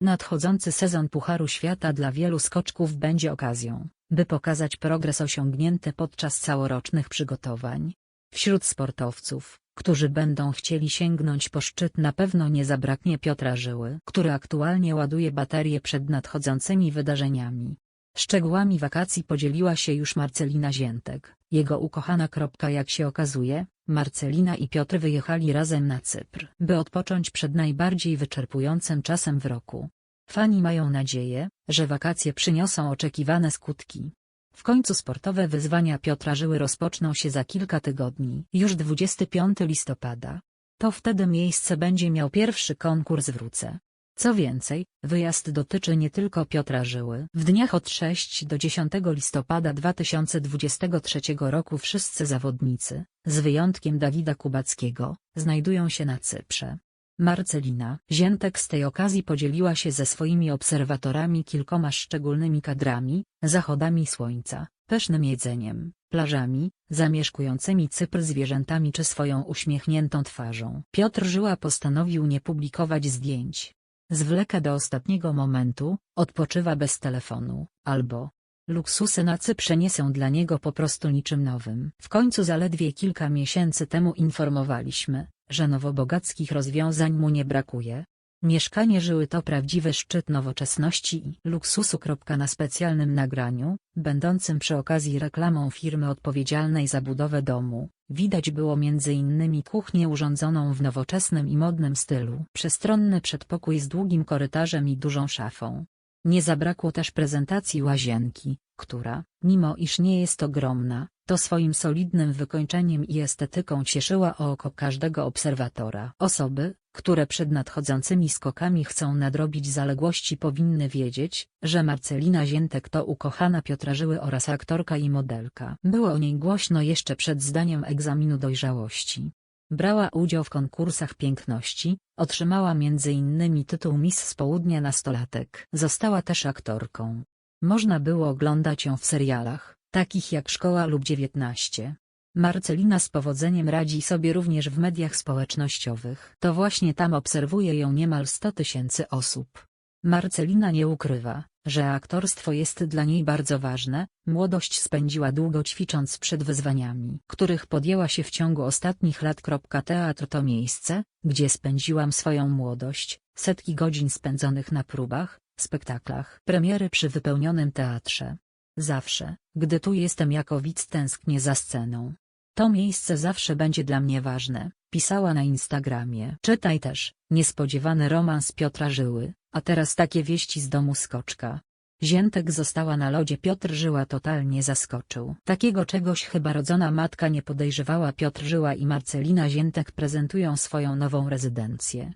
Nadchodzący sezon Pucharu Świata dla wielu skoczków będzie okazją, by pokazać progres osiągnięty podczas całorocznych przygotowań. Wśród sportowców, którzy będą chcieli sięgnąć po szczyt na pewno nie zabraknie Piotra Żyły, który aktualnie ładuje baterię przed nadchodzącymi wydarzeniami. Szczegółami wakacji podzieliła się już Marcelina Ziętek, jego ukochana. Jak się okazuje, Marcelina i Piotr wyjechali razem na Cypr, by odpocząć przed najbardziej wyczerpującym czasem w roku. Fani mają nadzieję, że wakacje przyniosą oczekiwane skutki. W końcu sportowe wyzwania Piotra Żyły rozpoczną się za kilka tygodni, już 25 listopada. To wtedy miejsce będzie miał pierwszy konkurs Wrócę. Co więcej, wyjazd dotyczy nie tylko Piotra Żyły. W dniach od 6 do 10 listopada 2023 roku wszyscy zawodnicy, z wyjątkiem Dawida Kubackiego, znajdują się na Cyprze. Marcelina Ziętek z tej okazji podzieliła się ze swoimi obserwatorami kilkoma szczególnymi kadrami, zachodami słońca, pysznym jedzeniem, plażami, zamieszkującymi Cypr zwierzętami czy swoją uśmiechniętą twarzą. Piotr Żyła postanowił nie publikować zdjęć. Zwleka do ostatniego momentu, odpoczywa bez telefonu, albo Luksusy na Cyprze nie są dla niego po prostu niczym nowym. W końcu zaledwie kilka miesięcy temu informowaliśmy, że nowobogackich rozwiązań mu nie brakuje. Mieszkanie żyły to prawdziwy szczyt nowoczesności i luksusu. Na specjalnym nagraniu, będącym przy okazji reklamą firmy odpowiedzialnej za budowę domu, widać było m.in. kuchnię urządzoną w nowoczesnym i modnym stylu. Przestronny przedpokój z długim korytarzem i dużą szafą. Nie zabrakło też prezentacji łazienki, która, mimo iż nie jest ogromna, to swoim solidnym wykończeniem i estetyką cieszyła oko każdego obserwatora. Osoby, które przed nadchodzącymi skokami chcą nadrobić zaległości powinny wiedzieć, że Marcelina Ziętek to ukochana Piotra Żyły oraz aktorka i modelka. Było o niej głośno jeszcze przed zdaniem egzaminu dojrzałości. Brała udział w konkursach piękności, otrzymała m.in. tytuł Miss z Południa Nastolatek. Została też aktorką. Można było oglądać ją w serialach, takich jak Szkoła lub 19. Marcelina z powodzeniem radzi sobie również w mediach społecznościowych. To właśnie tam obserwuje ją niemal 100 tysięcy osób. Marcelina nie ukrywa, że aktorstwo jest dla niej bardzo ważne, młodość spędziła długo ćwicząc przed wyzwaniami, których podjęła się w ciągu ostatnich lat. Teatr to miejsce, gdzie spędziłam swoją młodość, setki godzin spędzonych na próbach, spektaklach, premiery przy wypełnionym teatrze. Zawsze, gdy tu jestem jako widz tęsknię za sceną. To miejsce zawsze będzie dla mnie ważne, pisała na Instagramie. Czytaj też, niespodziewany romans Piotra Żyły, a teraz takie wieści z domu skoczka. Ziętek została na lodzie Piotr Żyła totalnie zaskoczył. Takiego czegoś chyba rodzona matka nie podejrzewała Piotr Żyła i Marcelina Ziętek prezentują swoją nową rezydencję.